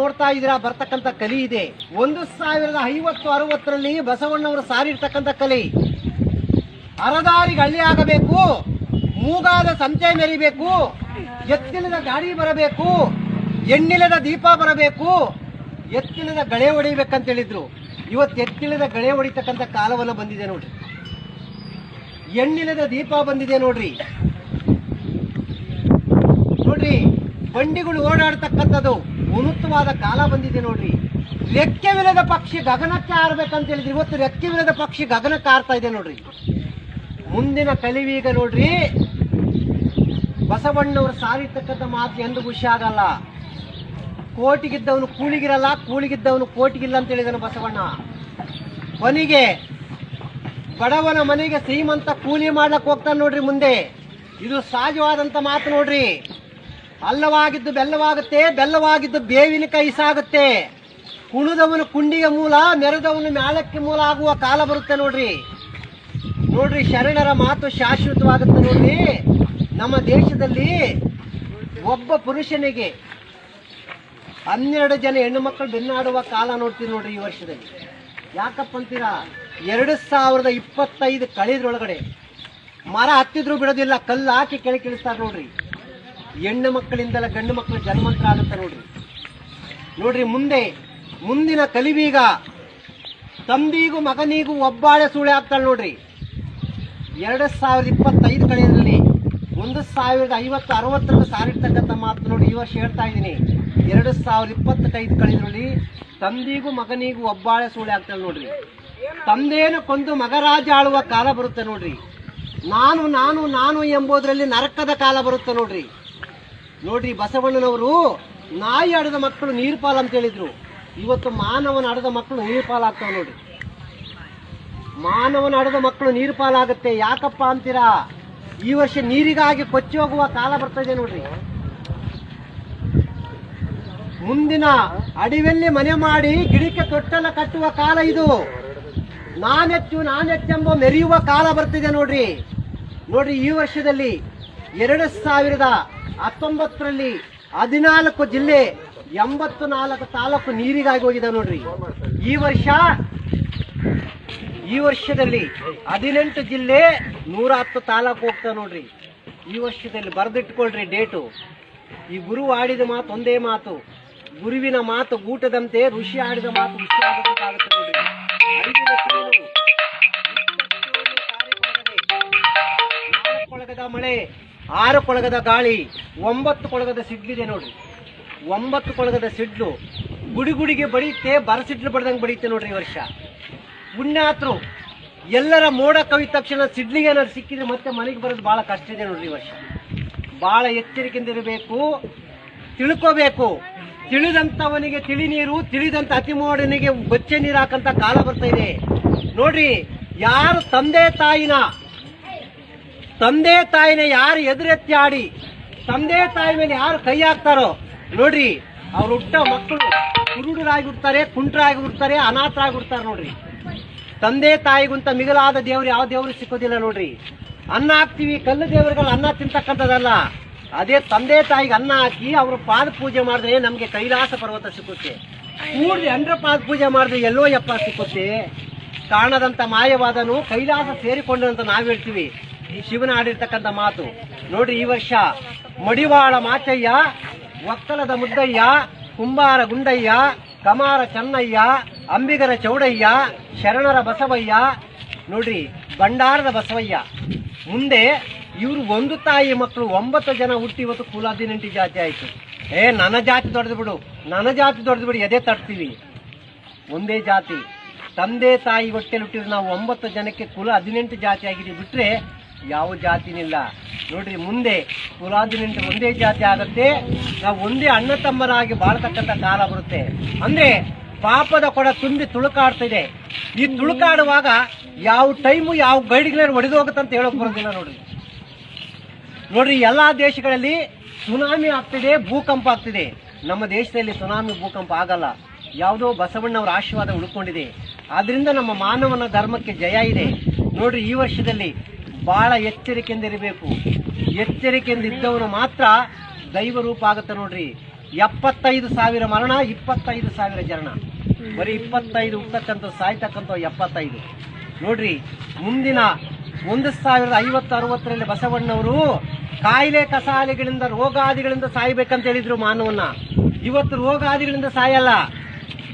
ನೋಡ್ತಾ ಇದೀರಾ ಬರ್ತಕ್ಕಂಥ ಕಲಿ ಇದೆ. ಒಂದು ಸಾವಿರದ ಐವತ್ತು ಅರವತ್ತರಲ್ಲಿ ಬಸವಣ್ಣವರು ಸಾರಿರ್ತಕ್ಕಂಥ ಕಲಿ. ಅರದಾರಿಗೆ ಹಳ್ಳಿ ಆಗಬೇಕು, ಮೂಗಾದ ಸಂತೆ ಮೆರಿಬೇಕು ಎತ್ತಿಲದ ಗಾಡಿ ಬರಬೇಕು, ಎಣ್ಣಿಲದ ದೀಪ ಬರಬೇಕು ಎತ್ತಿಲದ ಗಳೆ ಹೊಡಿಬೇಕಂತ ಹೇಳಿದ್ರು ಇವತ್ತು ಎತ್ತಿಳದ ಗಳೆ ಹೊಡಿತಕ್ಕಂಥ ಕಾಲವನ್ನು ಬಂದಿದೆ ನೋಡ್ರಿ. ಎಣ್ಣಿಲದ ದೀಪ ಬಂದಿದೆ ನೋಡ್ರಿ. ನೋಡ್ರಿ, ಬಂಡಿಗಳು ಓಡಾಡ್ತಕ್ಕಂಥದ್ದು. ಉನ್ನತವಾದ ಕಾಲ ಬಂದಿದೆ ನೋಡ್ರಿ. ರೆಕ್ಕೆವಿಲ್ಲದ ಪಕ್ಷಿ ಗಗನಕ್ಕೆ ಆರ್ಬೇಕಂತ ಹೇಳಿದ್ರೆ ಇವತ್ತು ರೆಕ್ಕೆವಿಲ್ಲದ ಪಕ್ಷಿ ಗಗನಕ್ಕೆ ಆರ್ತಾ ಇದೆ ನೋಡ್ರಿ. ಮುಂದಿನ ಕಲಿವೀಗ ನೋಡ್ರಿ. ಬಸವಣ್ಣವರು ಸಾರಿರ್ತಕ್ಕಂಥ ಮಾತು ಎಂದು ಖುಷಿ ಆಗಲ್ಲ. ಕೋಟಿಗಿದ್ದವನು ಕೂಳಿಗಿರಲ್ಲ ಕೂಳಿಗಿದ್ದವನು ಕೋಟಿಗಿಲ್ಲ ಅಂತ ಹೇಳಿದನು ಬಸವಣ್ಣ. ಕೊನೆಗೆ ಬಡವನ ಮನೆಗೆ ಶ್ರೀಮಂತ ಕೂಲಿ ಮಾಡಕ್ ಹೋಗ್ತಾನೆ ನೋಡ್ರಿ ಮುಂದೆ. ಇದು ಸಹಜವಾದಂತ ಮಾತು ನೋಡ್ರಿ. ಅಲ್ಲವಾಗಿದ್ದು ಬೆಲ್ಲವಾಗುತ್ತೆ, ಬೆಲ್ಲವಾಗಿದ್ದು ಬೇವಿನ ಕೈ ಸಾಗುತ್ತೆ ಕುಣಿದವನು ಕುಂಡಿಗೆ ಮೂಲ, ಮೆರೆದವನು ಮ್ಯಾಲಕ್ಕೆ ಮೂಲ ಆಗುವ ಕಾಲ ಬರುತ್ತೆ ನೋಡ್ರಿ. ನೋಡ್ರಿ, ಶರಣರ ಮಾತು ಶಾಶ್ವತವಾಗುತ್ತೆ ನೋಡ್ರಿ. ನಮ್ಮ ದೇಶದಲ್ಲಿ ಒಬ್ಬ ಪುರುಷನಿಗೆ ಹನ್ನೆರಡು ಜನ ಹೆಣ್ಣು ಮಕ್ಕಳು ಬೆನ್ನಾಡುವ ಕಾಲ ನೋಡ್ತೀವಿ ನೋಡ್ರಿ ಈ ವರ್ಷದಲ್ಲಿ. ಯಾಕಪ್ಪ ಅಂತೀರಾ? ಎರಡು ಸಾವಿರದ ಇಪ್ಪತ್ತೈದು ಕಳೆದ್ರೊಳಗಡೆ ಮರ ಹತ್ತಿದ್ರು ಬಿಡೋದಿಲ್ಲ, ಕಲ್ಲು ಹಾಕಿ ಕೆಳಕಿಳಿಸ್ತಾರೆ ನೋಡ್ರಿ. ಹೆಣ್ಣು ಮಕ್ಕಳಿಂದಲ ಗಂಡು ಮಕ್ಕಳು ಜನ್ಮಂತ್ರ ಆಗುತ್ತೆ ನೋಡ್ರಿ. ನೋಡ್ರಿ, ಮುಂದೆ, ಮುಂದಿನ ಕಲಿವೀಗ ತಂದಿಗೂ ಮಗನಿಗೂ ಒಬ್ಬಾಳೆ ಸುಳೆ ಆಗ್ತಾಳೆ ನೋಡ್ರಿ. ಎರಡು ಸಾವಿರದ ಇಪ್ಪತ್ತೈದು ಕಡೆಯಲ್ಲಿ ಒಂದು ಸಾವಿರದ ಐವತ್ತು ಅರವತ್ತರಲ್ಲಿ ಸಾರಿರ್ತಕ್ಕಂಥ ಮಾತು ನೋಡಿ ಈ ವರ್ಷ ಹೇಳ್ತಾ ಇದ್ದೀನಿ. ಎರಡು ಸಾವಿರದ ಇಪ್ಪತ್ತೈದು ಕಳೆದ್ರಲ್ಲಿ ತಂದಿಗೂ ಮಗನಿಗೂ ಒಬ್ಬಾಳೆ ಸೂಳೆ ಆಗ್ತಾಳೆ ನೋಡ್ರಿ. ತಂದೇನು ಕೊಂದು ಮಗರಾಜ ಆಳುವ ಕಾಲ ಬರುತ್ತೆ ನೋಡ್ರಿ. ನಾನು ನಾನು ನಾನು ಎಂಬುದರಲ್ಲಿ ನರಕದ ಕಾಲ ಬರುತ್ತೆ ನೋಡ್ರಿ. ನೋಡ್ರಿ ಬಸವಣ್ಣನವರು ನಾಯಿ ಆಡದ ಮಕ್ಕಳು ನೀರು ಪಾಲ್ ಅಂತ ಹೇಳಿದ್ರು. ಇವತ್ತು ಮಾನವನ ಆಡದ ಮಕ್ಕಳು ನೀರು ಪಾಲಾಗ್ತಾವ ನೋಡ್ರಿ ಮಾನವನ ಆಡದ ಮಕ್ಕಳು ನೀರು ಪಾಲಾಗುತ್ತೆ ಯಾಕಪ್ಪ ಅಂತೀರಾ? ಈ ವರ್ಷ ನೀರಿಗಾಗಿ ಕೊಚ್ಚಿ ಹೋಗುವ ಕಾಲ ಬರ್ತದೆ ನೋಡ್ರಿ. ಮುಂದಿನ ಅಡಿವೆಲ್ಲಿ ಮನೆ ಮಾಡಿ ಗಿಡಕ್ಕೆ ತೊಟ್ಟಲ ಕಟ್ಟುವ ಕಾಲ ಇದು. ನಾನೆಚ್ಚು, ನಾನೆಚ್ಚೆಂಬ ಮೆರೆಯುವ ಕಾಲ ಬರ್ತಿದೆ ನೋಡ್ರಿ. ನೋಡ್ರಿ ಈ ವರ್ಷದಲ್ಲಿ ಎರಡು ಸಾವಿರದ ಹತ್ತೊಂಬತ್ತರಲ್ಲಿ ಹದಿನಾಲ್ಕು ಜಿಲ್ಲೆ ಎಂಬತ್ತು ನಾಲ್ಕು ತಾಲೂಕು ನೀರಿಗಾಗಿ ಹೋಗಿದೆ ನೋಡ್ರಿ. ಈ ವರ್ಷ, ಈ ವರ್ಷದಲ್ಲಿ ಹದಿನೆಂಟು ಜಿಲ್ಲೆ ನೂರ ಹತ್ತು ತಾಲೂಕು ಹೋಗ್ತಾ ನೋಡ್ರಿ. ಈ ವರ್ಷದಲ್ಲಿ ಬರೆದಿಟ್ಕೊಳ್ರಿ ಡೇಟು. ಈ ಗುರು ಆಡಿದ ಮಾತು ಒಂದೇ ಮಾತು. ಗುರುವಿನ ಮಾತು ಊಟದಂತೆ ಋಷಿ ಆಡಿದ ಮಾತು ಋಷಿ ಮಳೆ. ಆರು ಕೊಳಗದ ಗಾಳಿ, ಒಂಬತ್ತು ಕೊಳಗದ ಸಿಡ್ಲಿದೆ ನೋಡ್ರಿ ಒಂಬತ್ತು ಕೊಳಗದ ಸಿಡ್ಲು ಗುಡಿ ಗುಡಿಗೆ ಬಡಿಯುತ್ತೆ, ಬರಸಿಡ್ಲು ಬಡ್ದಂಗೆ ಬಡಿಯುತ್ತೆ ನೋಡ್ರಿ ಈ ವರ್ಷ. ಪುಣ್ಯಾತ್ರು, ಎಲ್ಲರ ಮೋಡ ಕವಿದ ತಕ್ಷಣ ಸಿಡ್ಲಿಗೆ ಏನಾದ್ರು ಸಿಕ್ಕಿದ್ರೆ ಮತ್ತೆ ಮನೆಗೆ ಬರೋದು ಬಹಳ ಕಷ್ಟ ಇದೆ ನೋಡ್ರಿ ಈ ವರ್ಷ. ಬಹಳ ಎಚ್ಚರಿಕೆಯಿಂದ ಇರಬೇಕು, ತಿಳ್ಕೋಬೇಕು. ತಿಳಿದಂಥವನಿಗೆ ತಿಳಿ ನೀರು ತಿಳಿದಂಥ ಅತಿ ಮೋಡನಿಗೆ ಬಚ್ಚೆ ನೀರು ಹಾಕಂತ ಕಾಲ ಬರ್ತಾ ಇದೆ. ನೋಡ್ರಿ, ಯಾರು ತಂದೆ ತಾಯಿನ ತಂದೆ ತಾಯಿನ ಯಾರು ಎದುರೆತ್ತಿ ಆಡಿ ತಂದೆ ತಾಯಿ ಮೇಲೆ ಯಾರು ಕೈ ಹಾಕ್ತಾರೋ, ನೋಡ್ರಿ, ಅವ್ರು ಹುಟ್ಟ ಮಕ್ಕಳು ಕುರುಡರಾಗಿ ಹುಡ್ತಾರೆ ಕುಂಟ್ರಾಗಿ ಹುಡ್ತಾರೆ ಅನಾಥರಾಗಿ ಹುಡ್ತಾರೆ ನೋಡ್ರಿ. ತಂದೆ ತಾಯಿಗುಂತ ಮಿಗಿಲಾದ ದೇವ್ರು ಯಾವ ದೇವ್ರು ಸಿಕ್ಕೋದಿಲ್ಲ ನೋಡ್ರಿ. ಅನ್ನ ಹಾಕ್ತೀವಿ, ಕಲ್ಲು ದೇವರುಗಳು ಅನ್ನ ತಿಂತಕ್ಕಂಥದ್ದಲ್ಲ. ಅದೇ ತಂದೆ ತಾಯಿಗೆ ಅನ್ನ ಹಾಕಿ ಅವರು ಪಾದ ಪೂಜೆ ಮಾಡಿದ್ರೆ ನಮಗೆ ಕೈಲಾಸ ಪರ್ವತ ಸಿಕ್ಕುತ್ತೆ. ಕೂಡ್ರಿ ಅಂದ್ರೆ ಪಾದ ಪೂಜೆ ಮಾಡಿದ್ರೆ ಎಲ್ಲೋ ಯಪ್ಪ ಸಿಕ್ಕುತ್ತೆ. ಕಾಣದಂಥ ಮಾಯವಾದನು ಕೈಲಾಸ ಸೇರಿಕೊಂಡಂತ ನಾವು ಹೇಳ್ತೀವಿ. ಶಿವನ ಆಡಿರ್ತಕ್ಕಂಥ ಮಾತು. ನೋಡಿ ಈ ವರ್ಷ ಮಡಿವಾಳ ಮಾಚಯ್ಯ, ಒಕ್ಕಲದ ಮುದ್ದಯ್ಯ, ಕುಂಬಾರ ಗುಂಡಯ್ಯ, ಕಮಾರ ಚನ್ನಯ್ಯ, ಅಂಬಿಗರ ಚೌಡಯ್ಯ, ಶರಣರ ಬಸವಯ್ಯ ನೋಡ್ರಿ ಬಂಡಾರದ ಬಸವಯ್ಯ. ಮುಂದೆ ಇವರು ಒಂದು ತಾಯಿ ಮಕ್ಕಳು, ಒಂಬತ್ತು ಜನ ಹುಟ್ಟಿ ಇವತ್ತು ಕುಲ ಹದಿನೆಂಟು ಜಾತಿ ಆಯ್ತು. ಏ, ನನ್ನ ಜಾತಿ ದೊಡ್ಡದು ಬಿಡು. ನನ್ನ ಜಾತಿ ದೊಡ್ಡದು ಬಿಡು, ಎದೆ ತಡ್ತೀವಿ ಒಂದೇ ಜಾತಿ. ತಂದೆ ತಾಯಿ ಹೊಟ್ಟೆಲಿ ಹುಟ್ಟಿದ್ರೆ ನಾವು ಒಂಬತ್ತು ಜನಕ್ಕೆ ಕುಲ ಹದಿನೆಂಟು ಜಾತಿ ಆಗಿದ್ದೀವಿ. ಬಿಟ್ರೆ ಯಾವ ಜಾತಿನಿಲ್ಲ. ನೋಡ್ರಿ, ಮುಂದೆ ಪುರಾದಿನಿಂದ ಒಂದೇ ಜಾತಿ ಆಗುತ್ತೆ. ನಾವು ಒಂದೇ ಅಣ್ಣ ತಮ್ಮನಾಗಿ ಬಾಳ್ತಕ್ಕಂಥ ಕಾಲ ಬರುತ್ತೆ. ಅಂದ್ರೆ ಪಾಪದ ಕೊಡ ತುಂಬಿ ತುಳುಕಾಡ್ತಿದೆ ಈ ತುಳುಕಾಡುವಾಗ ಯಾವ ಟೈಮು, ಯಾವ ಗೈಡ್ಗಳನ್ನ ಒಡೆದು ಹೋಗುತ್ತೆ ಅಂತ ಹೇಳೋಕೆ ಬರೋದಿಲ್ಲ ನೋಡ್ರಿ. ನೋಡ್ರಿ, ಎಲ್ಲಾ ದೇಶಗಳಲ್ಲಿ ಸುನಾಮಿ ಆಗ್ತಿದೆ, ಭೂಕಂಪ ಆಗ್ತಿದೆ. ನಮ್ಮ ದೇಶದಲ್ಲಿ ಸುನಾಮಿ, ಭೂಕಂಪ ಆಗಲ್ಲ. ಯಾವುದೋ ಬಸವಣ್ಣವರ ಆಶೀರ್ವಾದ ಉಳ್ಕೊಂಡಿದೆ. ಆದ್ರಿಂದ ನಮ್ಮ ಮಾನವನ ಧರ್ಮಕ್ಕೆ ಜಯ ಇದೆ. ನೋಡ್ರಿ, ಈ ವರ್ಷದಲ್ಲಿ ಬಹಳ ಎಚ್ಚರಿಕೆಯಿಂದ ಇರಬೇಕು ಎಚ್ಚರಿಕೆಯಿಂದ ಇದ್ದವನು ಮಾತ್ರ ದೈವ ರೂಪ ಆಗುತ್ತೆ ನೋಡ್ರಿ. ಎಪ್ಪತ್ತೈದು ಸಾವಿರ ಮರಣ, ಇಪ್ಪತ್ತೈದು ಸಾವಿರ ಜನ. ಬರೀ ಇಪ್ಪತ್ತೈದು ಹುಟ್ಟಕ್ಕಂಥ ಸಾಯ್ತಕ್ಕಂಥ ಎಪ್ಪತ್ತೈದು. ನೋಡ್ರಿ, ಮುಂದಿನ ಒಂದು ಸಾವಿರದ ಐವತ್ತು ಅರವತ್ತರಲ್ಲಿ ಬಸವಣ್ಣವರು ಕಾಯಿಲೆ ಕಸಾಲೆಗಳಿಂದ, ರೋಗಾದಿಗಳಿಂದ ಸಾಯ್ಬೇಕಂತ ಹೇಳಿದ್ರು ಮಾನವನ್ನ. ಇವತ್ತು ರೋಗಾದಿಗಳಿಂದ ಸಾಯಲ್ಲ.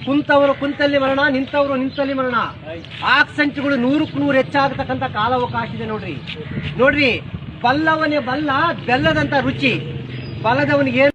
ಕುಂತವರು ಕುಂತಲ್ಲಿ ಮರಣ, ನಿಂತವರು ನಿಂತಲ್ಲಿ ಮರಣ. ಆಕ್ಸೆಂಟ್ಗಳು ನೂರಕ್ಕೂ ನೂರು ಹೆಚ್ಚಾಗತಕ್ಕಂಥ ಕಾಲಾವಕಾಶ ಇದೆ ನೋಡ್ರಿ. ನೋಡ್ರಿ, ಬಲ್ಲವನೇ ಬಲ್ಲ ಬೆಲ್ಲದಂತ ರುಚಿ. ಬಲ್ಲದವನಿಗೆ